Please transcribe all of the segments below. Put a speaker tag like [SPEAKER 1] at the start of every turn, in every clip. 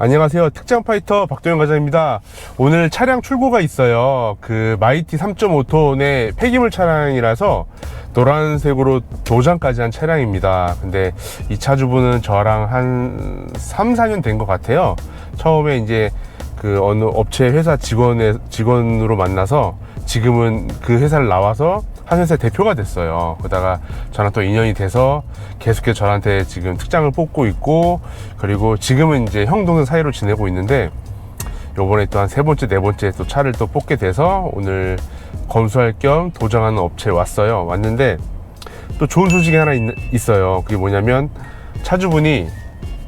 [SPEAKER 1] 안녕하세요. 특장 파이터 박도영 과장입니다. 오늘 차량 출고가 있어요. 그 마이티 3.5톤의 폐기물 차량이라서 노란색으로 도장까지 한 차량입니다. 근데 이 차주분은 저랑 한 3, 4년 된 것 같아요. 처음에 이제 그 어느 업체 회사 직원의 직원으로 만나서 지금은 그 회사를 나와서 한 회사 대표가 됐어요. 그러다가 저랑 또 인연이 돼서 계속해서 저한테 지금 특장을 뽑고 있고 그리고 지금은 이제 형 동생 사이로 지내고 있는데 요번에 또 한 세 번째 네 번째 또 차를 또 뽑게 돼서 오늘 검수할 겸 도장하는 업체에 왔어요. 왔는데 또 좋은 소식이 하나 있, 어요 그게 뭐냐면 차주분이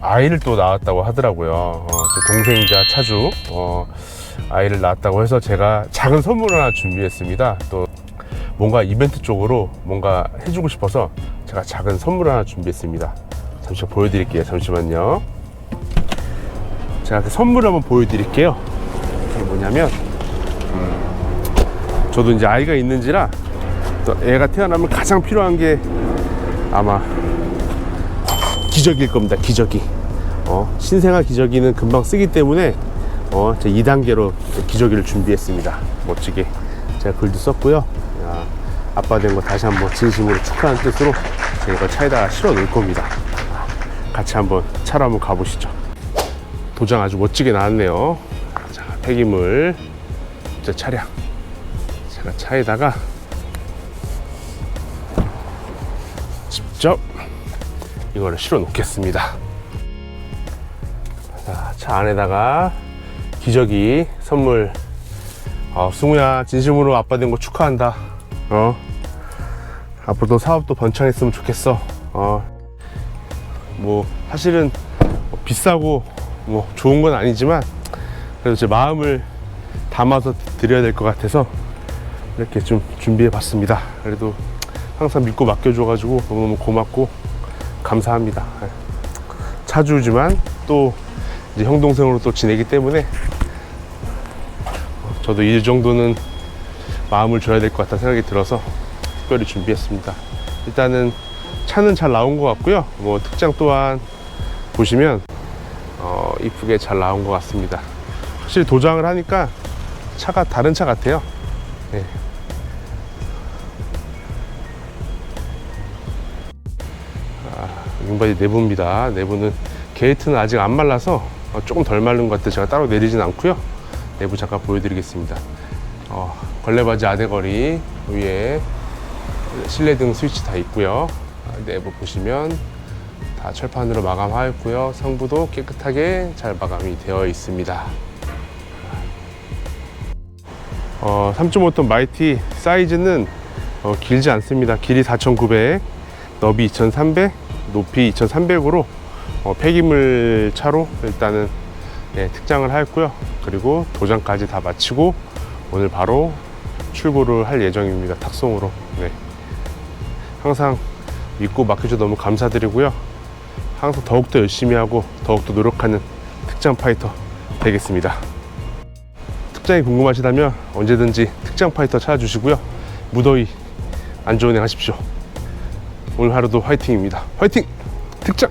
[SPEAKER 1] 아이를 또 낳았다고 하더라고요. 어, 제 동생이자 차주 어, 아이를 낳았다고 해서 제가 작은 선물 하나 준비했습니다. 또 뭔가 이벤트 쪽으로 뭔가 해주고 싶어서 제가 작은 선물 하나 준비했습니다. 잠시 보여드릴게요. 잠시만요. 제가 그 선물 한번 보여드릴게요. 이게 뭐냐면 음, 저도 이제 아이가 있는지라 또 애가 태어나면 가장 필요한 게 아마 기저귀일 겁니다. 기저귀. 어, 신생아 기저귀는 금방 쓰기 때문에 어, 제 2단계로 기저귀를 준비했습니다. 멋지게 제가 글도 썼고요. 야, 아빠 된 거 다시 한번 진심으로 축하하는 뜻으로 제가 이거 차에다가 실어 놓을 겁니다. 같이 한번 차로 한번 가보시죠. 도장 아주 멋지게 나왔네요. 자, 폐기물, 저 차량. 제가 차에다가 직접 이거를 실어 놓겠습니다. 자, 차 안에다가 기저귀 선물. 어, 승우야, 진심으로 아빠 된 거 축하한다. 어? 앞으로도 사업도 번창했으면 좋겠어. 어? 뭐, 사실은 뭐 비싸고 뭐 좋은 건 아니지만 그래도 제 마음을 담아서 드려야 될 것 같아서 이렇게 좀 준비해 봤습니다. 그래도 항상 믿고 맡겨줘 가지고 너무너무 고맙고 감사합니다. 예. 차주지만 또 형 동생으로 또 지내기 때문에 저도 이 정도는 마음을 줘야 될 것 같다는 생각이 들어서 특별히 준비했습니다. 일단은 차는 잘 나온 것 같고요. 뭐 특장 또한 보시면 어, 이쁘게 잘 나온 것 같습니다. 확실히 도장을 하니까 차가 다른 차 같아요. 네. 아, 윙바디 내부입니다. 내부는 게이트는 아직 안 말라서 어, 조금 덜 마른 것 같아요. 제가 따로 내리진 않고요. 내부 잠깐 보여드리겠습니다. 어, 걸레바지 아대거리 위에 실내등 스위치 다 있고요. 아, 내부 보시면 다 철판으로 마감하였고요. 성부도 깨끗하게 잘 마감이 되어 있습니다. 어, 3.5톤 마이티 사이즈는 어, 길지 않습니다. 길이 4,900, 너비 2,300, 높이 2,300으로 어, 폐기물 차로 일단은 네, 특장을 하였고요. 그리고 도장까지 다 마치고 오늘 바로 출고를 할 예정입니다. 탁송으로. 네. 항상 믿고 맡겨줘 너무 감사드리고요. 항상 더욱더 열심히 하고 더욱더 노력하는 특장 파이터 되겠습니다. 특장이 궁금하시다면 언제든지 특장 파이터 찾아주시고요. 무더위 안 좋은 행 하십시오. 오늘 하루도 화이팅입니다. 화이팅! 특장!